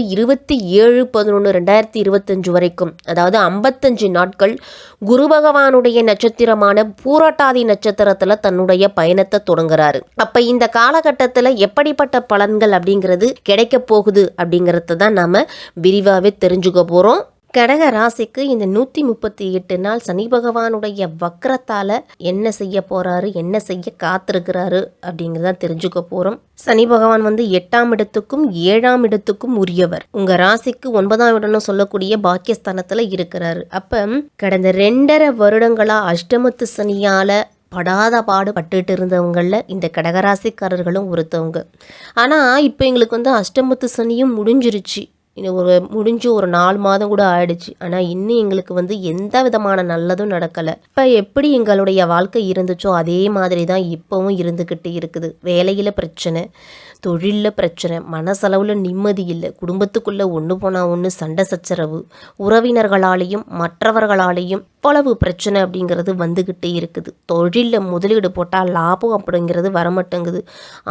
இருபத்தி ஏழு பதினொன்று ரெண்டாயிரத்தி இருபத்தஞ்சு வரைக்கும் அதாவது ஐம்பத்தஞ்சு நாட்கள் குரு பகவானுடைய நட்சத்திரமான பூரட்டாதி நட்சத்திரத்தில் தன்னுடைய பயணத்தை தொடங்குறாரு. அப்ப இந்த காலகட்டத்தில் எப்படிப்பட்ட பலன்கள் அப்படிங்கிறது கிடைக்க போகுது அப்படிங்கறத தான் நாம விரிவாகவே தெரிஞ்சுக்க போகிறோம் கடக ராசிக்கு இந்த நூற்றி முப்பத்தி எட்டு நாள் சனி பகவானுடைய வக்கரத்தால் என்ன செய்ய போகிறாரு என்ன செய்ய காத்திருக்கிறாரு அப்படிங்கிறத தெரிஞ்சுக்க போகிறோம் சனி பகவான் வந்து எட்டாம் இடத்துக்கும் ஏழாம் இடத்துக்கும் உரியவர். உங்கள் ராசிக்கு ஒன்பதாம் இடம்னு சொல்லக்கூடிய பாக்கியஸ்தானத்தில் இருக்கிறாரு. அப்போ கடந்த ரெண்டரை வருடங்களாக அஷ்டமத்து சனியால் படாத பாடு பட்டுட்டு இருந்தவங்களில் இந்த கடகராசிக்காரர்களும் ஒருத்தவங்க. ஆனால் இப்போ எங்களுக்கு வந்து அஷ்டமத்து சனியும் முடிஞ்சிருச்சு. இன்னும் ஒரு முடிஞ்சு ஒரு நாலு மாதம் கூட ஆயிடுச்சு. ஆனால் இன்னும் எங்களுக்கு வந்து எந்த விதமான நல்லதும் நடக்கலை. இப்போ எப்படி எங்களுடைய வாழ்க்கை இருந்துச்சோ அதே மாதிரி தான் இப்போவும் இருந்துக்கிட்டு இருக்குது. வேலையில் பிரச்சனை தொழிலில் பிரச்சனை மனசளவில் நிம்மதி இல்லை. குடும்பத்துக்குள்ளே ஒன்று போனால் ஒன்று சண்டை சச்சரவு. உறவினர்களாலேயும் மற்றவர்களாலேயும் எவ்வளவு பிரச்சனை அப்படிங்கிறது வந்துக்கிட்டே இருக்குது. தொழிலில் முதலீடு போட்டால் லாபம் அப்படிங்கிறது வரமாட்டேங்குது.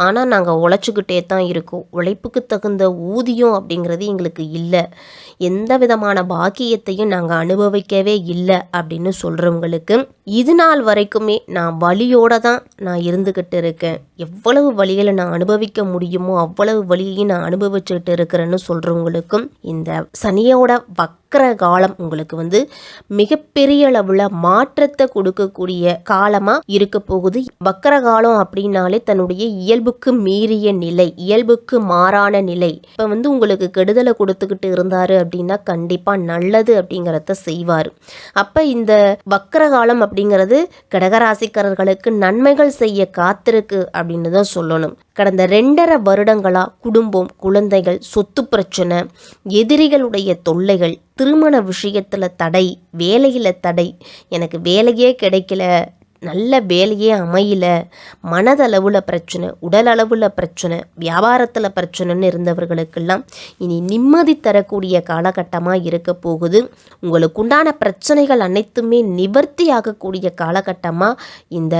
ஆனால் நாங்கள் உழைச்சிக்கிட்டே தான் இருக்கோம். உழைப்புக்கு தகுந்த ஊதியம் அப்படிங்கிறது எங்களுக்கு இல்லை. எந்த விதமான பாக்கியத்தையும் நாங்கள் அனுபவிக்கவே இல்லை அப்படின்னு சொல்கிறவங்களுக்கு இது நாள் வரைக்குமே நான் வழியோட தான் நான் இருந்துக்கிட்டு இருக்கேன். எவ்வளவு வழிகளை நான் அனுபவிக்க முடியுமோ அவ்வளவு வழியையும் நான் அனுபவிச்சுக்கிட்டு இருக்கிறேன்னு சொல்கிறவங்களுக்கும் இந்த சனியோட வக்கர காலம் உங்களுக்கு வந்து மிகப்பெரிய அளவில் மாற்றத்தை கொடுக்கக்கூடிய காலமாக இருக்க போகுது. வக்கர காலம் அப்படின்னாலே தன்னுடைய இயல்புக்கு மீறிய நிலை இயல்புக்கு மாறான நிலை. இப்போ வந்து உங்களுக்கு கெடுதலை கொடுத்துக்கிட்டு இருந்தார் அப்படின்னா கண்டிப்பாக நல்லது அப்படிங்கிறத செய்வார். அப்போ இந்த வக்கர காலம் அப்படிங்கிறது கடகராசிக்காரர்களுக்கு நன்மைகள் செய்ய காத்திருக்கு அப்படின்னு தான் சொல்லணும். கடந்த ரெண்டரை வருடங்களா குடும்பம் குழந்தைகள் சொத்து பிரச்சனை எதிரிகளுடைய தொல்லைகள் திருமண விஷயத்தில் தடை வேலையில் தடை எனக்கு வேலையே கிடைக்கல நல்ல வேலையே அமையல மனதளவில் பிரச்சனை உடல் அளவில் பிரச்சனை வியாபாரத்தில் பிரச்சனைன்னு இருந்தவர்களுக்கெல்லாம் இனி நிம்மதி தரக்கூடிய காலகட்டமாக இருக்க போகுது. உங்களுக்கு உண்டான பிரச்சனைகள் அனைத்துமே நிவர்த்தி ஆகக்கூடிய காலகட்டமாக இந்த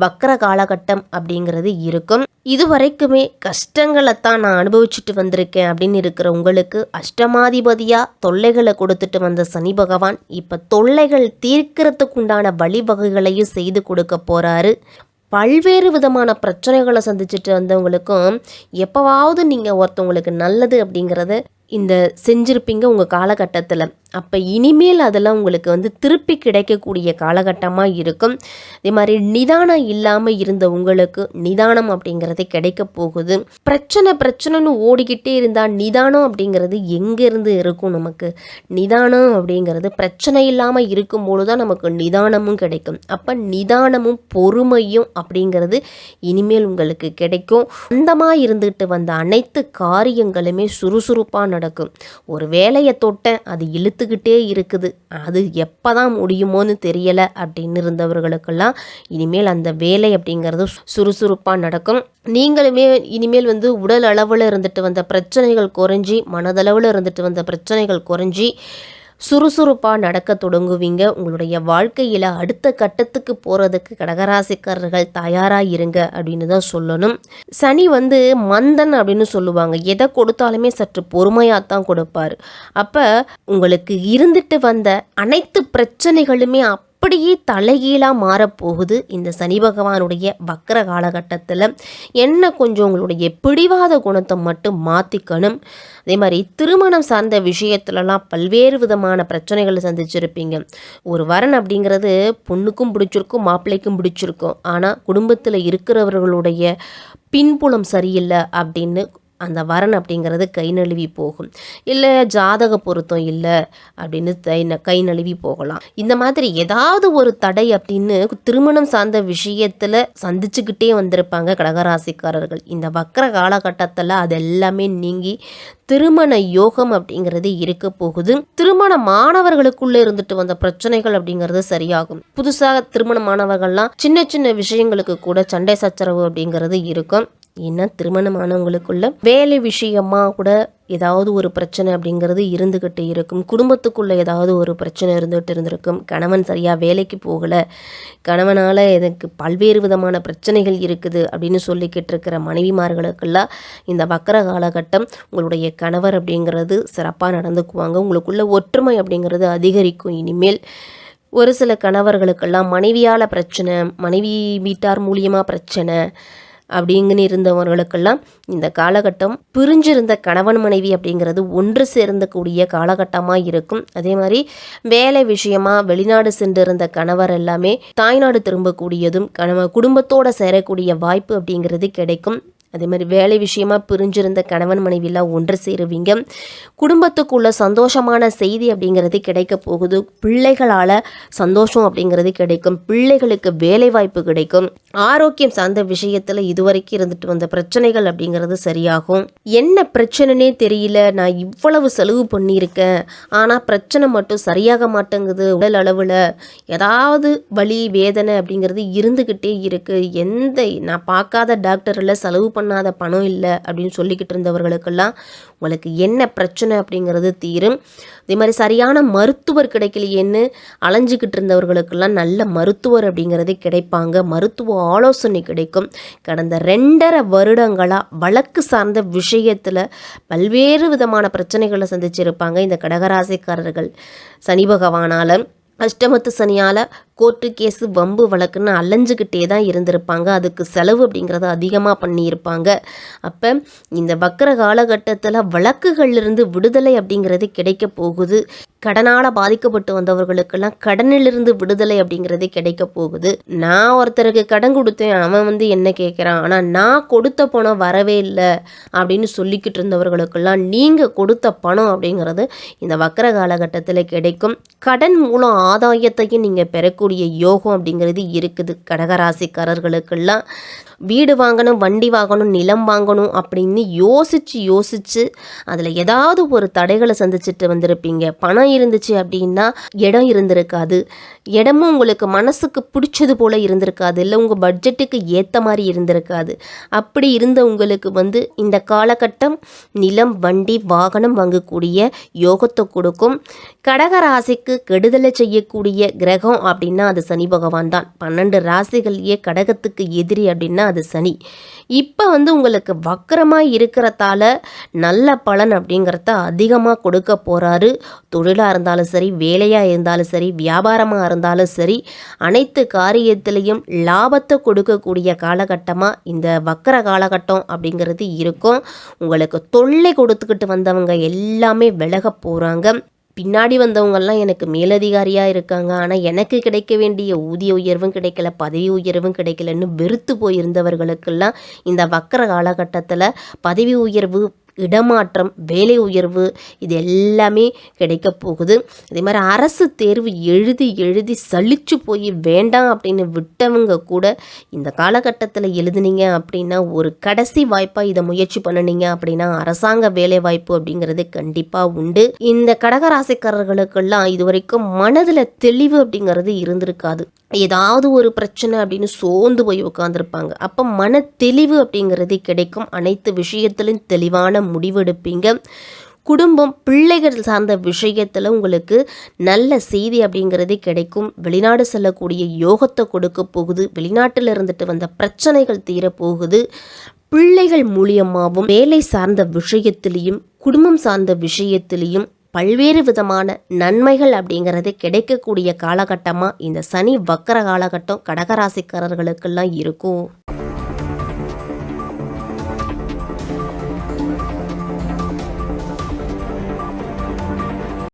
வக்கர காலகட்டம் அப்படிங்கிறது இருக்கும். இது வரைக்குமே கஷ்டங்களை தான் நான் அனுபவிச்சுட்டு வந்திருக்கேன் அப்படின்னு இருக்கிற உங்களுக்கு அஷ்டமாதிபதியாக தொல்லைகளை கொடுத்துட்டு வந்த சனி பகவான் இப்போ தொல்லைகள் தீர்க்கறதுக்கு உண்டான வழிவகைகளையும் செய்து கொடுக்க போகிறாரு பல்வேறு விதமான பிரச்சனைகளை சந்திச்சுட்டு வந்தவங்களுக்கும் எப்போவாவது நீங்கள் ஒருத்தவங்களுக்கு நல்லது அப்படிங்கிறத இந்த செஞ்சுருப்பீங்க உங்கள் காலகட்டத்தில். அப்போ இனிமேல் அதெல்லாம் உங்களுக்கு வந்து திருப்பி கிடைக்கக்கூடிய காலகட்டமாக இருக்கும். இதே மாதிரி நிதானம் இல்லாமல் இருந்த உங்களுக்கு நிதானம் அப்படிங்கிறது கிடைக்க போகுது. பிரச்சனை பிரச்சனைன்னு ஓடிக்கிட்டே இருந்தால் நிதானம் அப்படிங்கிறது எங்கேருந்து இருக்கும் நமக்கு? நிதானம் அப்படிங்கிறது பிரச்சனை இல்லாமல் இருக்கும்போது தான் நமக்கு நிதானமும் கிடைக்கும். அப்போ நிதானமும் பொறுமையும் அப்படிங்கிறது இனிமேல் உங்களுக்கு கிடைக்கும். அந்தமாக இருந்துட்டு வந்த அனைத்து காரியங்களுமே சுறுசுறுப்பாக நடக்கும். ஒரு வேலையை தொட்ட அது இழுத்து இழுத்துக்கிட்டே இருக்குது. அது எப்போ தான் முடியுமோன்னு தெரியலை அப்படின்னு இருந்தவர்களுக்கெல்லாம் இனிமேல் அந்த வேலை அப்படிங்கிறது சுறுசுறுப்பாக நடக்கும். நீங்களுமே இனிமேல் வந்து உடல் அளவில் இருந்துட்டு வந்த பிரச்சனைகள் குறைஞ்சி மனதளவில் இருந்துட்டு வந்த பிரச்சனைகள் குறைஞ்சி சுறுசுறுப்பாக நடக்க தொடங்குவீங்க. உங்களுடைய வாழ்க்கையில் அடுத்த கட்டத்துக்கு போகிறதுக்கு கடகராசிக்காரர்கள் தயாராக இருங்க அப்படின்னு தான் சொல்லணும். சனி வந்து மந்தன் அப்படின்னு சொல்லுவாங்க. எதை கொடுத்தாலுமே சற்று பொறுமையாக தான் கொடுப்பாரு. அப்போ உங்களுக்கு இருந்துட்டு வந்த அனைத்து பிரச்சனைகளுமே அப்படியே தலைகீழாக மாறப்போகுது. இந்த சனி பகவானுடைய வக்கர காலகட்டத்தில் என்ன கொஞ்சம் உங்களுடைய பிடிவாத குணத்தை மட்டும் மாற்றிக்கணும் அதே மாதிரி திருமணம் சார்ந்த விஷயத்துலலாம் பல்வேறு விதமான பிரச்சனைகளை சந்திச்சிருப்பீங்க. ஒரு வரன் அப்படிங்கிறது பொண்ணுக்கும் பிடிச்சிருக்கும் மாப்பிள்ளைக்கும் பிடிச்சிருக்கும். ஆனால் குடும்பத்தில் இருக்கிறவர்களுடைய பின்புலம் சரியில்லை அப்படின்னு அந்த வரன் அப்படிங்கிறது கை நழுவி போகும். இல்லை ஜாதக பொருத்தம் இல்லை அப்படின்னு தை கை நழுவி போகலாம். இந்த மாதிரி ஏதாவது ஒரு தடை அப்படின்னு திருமணம் சார்ந்த விஷயத்தில் சந்திச்சுக்கிட்டே வந்திருப்பாங்க கடகராசிக்காரர்கள். இந்த வக்கர காலகட்டத்தில் அது எல்லாமே நீங்கி திருமண யோகம் அப்படிங்கிறது இருக்க போகுது. திருமண மாணவர்களுக்குள்ளே இருந்துட்டு வந்த பிரச்சனைகள் அப்படிங்கிறது சரியாகும். புதுசாக திருமண மாணவர்கள்லாம் சின்ன சின்ன விஷயங்களுக்கு கூட சண்டை சச்சரவு அப்படிங்கிறது இருக்கும். ஏன்னா திருமணமானவங்களுக்குள்ள வேலை விஷயமா கூட ஏதாவது ஒரு பிரச்சனை அப்படிங்கிறது இருந்துக்கிட்டு இருக்கும். குடும்பத்துக்குள்ளே ஏதாவது ஒரு பிரச்சனை இருந்துகிட்டு இருந்திருக்கும். கணவன் சரியாக வேலைக்கு போகலை. கணவனால் எனக்கு பல்வேறு விதமான பிரச்சனைகள் இருக்குது அப்படின்னு சொல்லிக்கிட்டு இருக்கிற மனைவிமார்களுக்கெல்லாம் இந்த வக்கர காலகட்டம் உங்களுடைய கணவர் அப்படிங்கிறது சிறப்பாக நடந்துக்குவாங்க. உங்களுக்குள்ள ஒற்றுமை அப்படிங்கிறது அதிகரிக்கும். இனிமேல் ஒரு சில கணவர்களுக்கெல்லாம் மனைவியால் பிரச்சனை மனைவி வீட்டார் மூலியமாக பிரச்சனை அப்படிங்கன்னு இருந்தவர்களுக்கெல்லாம் இந்த காலகட்டம் பிரிஞ்சிருந்த கணவன் மனைவி அப்படிங்கிறது ஒன்று சேர்ந்தக்கூடிய காலகட்டமாக இருக்கும். அதே மாதிரி வேலை விஷயமா வெளிநாடு சென்றிருந்த கணவர் எல்லாமே தாய்நாடு திரும்பக்கூடியதும் கணவ குடும்பத்தோடு சேரக்கூடிய வாய்ப்பு அப்படிங்கிறது கிடைக்கும். அதே மாதிரி வேலை விஷயமா பிரிஞ்சிருந்த கணவன் மனைவிலாம் ஒன்று சேருவீங்க. குடும்பத்துக்குள்ள சந்தோஷமான செய்தி அப்படிங்கிறது கிடைக்க போகுது. பிள்ளைகளால் சந்தோஷம் அப்படிங்கிறது கிடைக்கும். பிள்ளைகளுக்கு வேலை வாய்ப்பு கிடைக்கும். ஆரோக்கியம் சார்ந்த விஷயத்தில் இதுவரைக்கும் இருந்துட்டு வந்த பிரச்சனைகள் அப்படிங்கிறது சரியாகும். என்ன பிரச்சனைனே தெரியல. நான் இவ்வளவு செலவு பண்ணியிருக்கேன். ஆனால் பிரச்சனை மட்டும் சரியாக மாட்டேங்குது. உடல் அளவில் ஏதாவது வலி வேதனை அப்படிங்கிறது இருந்துக்கிட்டே இருக்குது எந்த நான் பார்க்காத டாக்டரில் செலவு பண்ண பண்ணாத பணம் இல்லை அப்படின்னு சொல்லிக்கிட்டு இருந்தவர்களுக்கெல்லாம் உங்களுக்கு என்ன பிரச்சனை அப்படிங்கிறது தீரும். அதே மாதிரி சரியான மருத்துவர் கிடைக்கலையேன்னு அலைஞ்சிக்கிட்டு இருந்தவர்களுக்கெல்லாம் நல்ல மருத்துவர் அப்படிங்கிறது கிடைப்பாங்க. மருத்துவ ஆலோசனை கிடைக்கும். கடந்த ரெண்டரை வருடங்களாக வழக்கு சார்ந்த விஷயத்தில் பல்வேறு விதமான பிரச்சனைகளை சந்திச்சிருப்பாங்க. இந்த கடகராசிக்காரர்கள் சனி பகவானால் அஷ்டமத்து சனியால் கோர்ட்டு கேஸு வம்பு வழக்குன்னு அலைஞ்சுக்கிட்டே தான் இருந்திருப்பாங்க. அதுக்கு செலவு அப்படிங்கிறத அதிகமாக பண்ணியிருப்பாங்க. அப்போ இந்த வக்கர காலகட்டத்தில் வழக்குகளிலிருந்து விடுதலை அப்படிங்கிறது கிடைக்க போகுது. கடனால் பாதிக்கப்பட்டு வந்தவர்களுக்கெல்லாம் கடனிலிருந்து விடுதலை அப்படிங்கிறது கிடைக்க போகுது. நான் ஒருத்தருக்கு கடன் கொடுத்தேன் அவன் வந்து என்ன கேட்குறான் ஆனால் நான் கொடுத்த பணம் வரவே இல்லை அப்படின்னு சொல்லிக்கிட்டு இருந்தவர்களுக்கெல்லாம் நீங்கள் கொடுத்த பணம் அப்படிங்கிறது இந்த வக்கர காலகட்டத்தில் கிடைக்கும். கடன் மூலம் ஆதாயத்தையும் நீங்கள் பெறக்கூடிய யோகம் அப்படிங்கிறது இருக்குது. கடகராசிக்காரர்களுக்கெல்லாம் வீடு வாங்கணும் வண்டி வாங்கணும் நிலம் வாங்கணும் அப்படின்னு யோசித்து யோசித்து அதில் ஏதாவது ஒரு தடைகளை சந்திச்சுட்டு வந்திருப்பீங்க. பணம் இருந்துச்சு அப்படின்னா இடம் இருந்திருக்காது. இடமும் உங்களுக்கு மனசுக்கு பிடிச்சது போல் இருந்திருக்காது. இல்லை உங்கள் பட்ஜெட்டுக்கு ஏற்ற மாதிரி இருந்திருக்காது. அப்படி இருந்த உங்களுக்கு வந்து இந்த காலகட்டம் நிலம் வண்டி வாகனம் வாங்கக்கூடிய யோகத்தை கொடுக்கும். கடக ராசிக்கு கெடுதலை செய்யக்கூடிய கிரகம் அப்படின்னா அது சனி பகவான் தான். பன்னெண்டு ராசிகள்லேயே கடகத்துக்கு எதிரி அப்படின்னா அது சனி. இப்போ வந்து உங்களுக்கு வக்கரமாக இருக்கிறதால நல்ல பலன் அப்படிங்கிறத அதிகமாக கொடுக்க போகிறாரு தொழிலாக இருந்தாலும் சரி வேலையாக இருந்தாலும் சரி வியாபாரமாக இருந்தாலும் சரி அனைத்து காரியத்திலையும் லாபத்தை கொடுக்கக்கூடிய காலகட்டமாக இந்த வக்கர காலகட்டம் அப்படிங்கிறது இருக்கும். உங்களுக்கு தொல்லை கொடுத்துக்கிட்டு வந்தவங்க எல்லாமே விலக போகிறாங்க பின்னாடி வந்தவங்கெல்லாம் எனக்கு மேலதிகாரியாக இருக்காங்க. ஆனால் எனக்கு கிடைக்க வேண்டிய ஊதிய உயர்வும் கிடைக்கல பதவி உயர்வும் கிடைக்கலன்னு வெறுத்து போயிருந்தவர்களுக்கெல்லாம் இந்த வக்கர காலகட்டத்தில் பதவி உயர்வு இடமாற்றம் வேலை உயர்வு இது எல்லாமே கிடைக்க போகுது. அதே மாதிரி அரசு தேர்வு எழுதி எழுதி சலிச்சு போய் வேண்டாம் அப்படின்னு விட்டவங்க கூட இந்த காலகட்டத்தில் எழுதுனீங்க அப்படின்னா ஒரு கடைசி வாய்ப்பாக இதை முயற்சி பண்ணினீங்க அப்படின்னா அரசாங்க வேலை வாய்ப்பு அப்படிங்கிறது கண்டிப்பாக உண்டு. இந்த கடகராசிக்காரர்களுக்கெல்லாம் இது வரைக்கும் மனதில் தெளிவு அப்படிங்கிறது இருந்திருக்காது. ஏதாவது ஒரு பிரச்சனை அப்படின்னு சோர்ந்து போய் உட்காந்துருப்பாங்க அப்போ மன தெளிவு அப்படிங்கிறது கிடைக்கும். அனைத்து விஷயத்திலும் தெளிவான முடிவெடுப்பீங்க. குடும்பம் பிள்ளைகள் சார்ந்த விஷயத்தில் உங்களுக்கு நல்ல செய்தி அப்படிங்கிறதே கிடைக்கும். வெளிநாடு செல்லக்கூடிய யோகத்தை கொடுக்க போகுது. வெளிநாட்டில் இருந்துட்டு வந்த பிரச்சனைகள் தீரப்போகுது. பிள்ளைகள் மூலியமாகவும் வேலை சார்ந்த விஷயத்திலையும் குடும்பம் சார்ந்த விஷயத்திலையும் பல்வேறு விதமான நன்மைகள் அப்படிங்கிறது கிடைக்கக்கூடிய காலகட்டமாக இந்த சனி வக்கர காலகட்டம் கடகராசிக்காரர்களுக்கெல்லாம் இருக்கும்.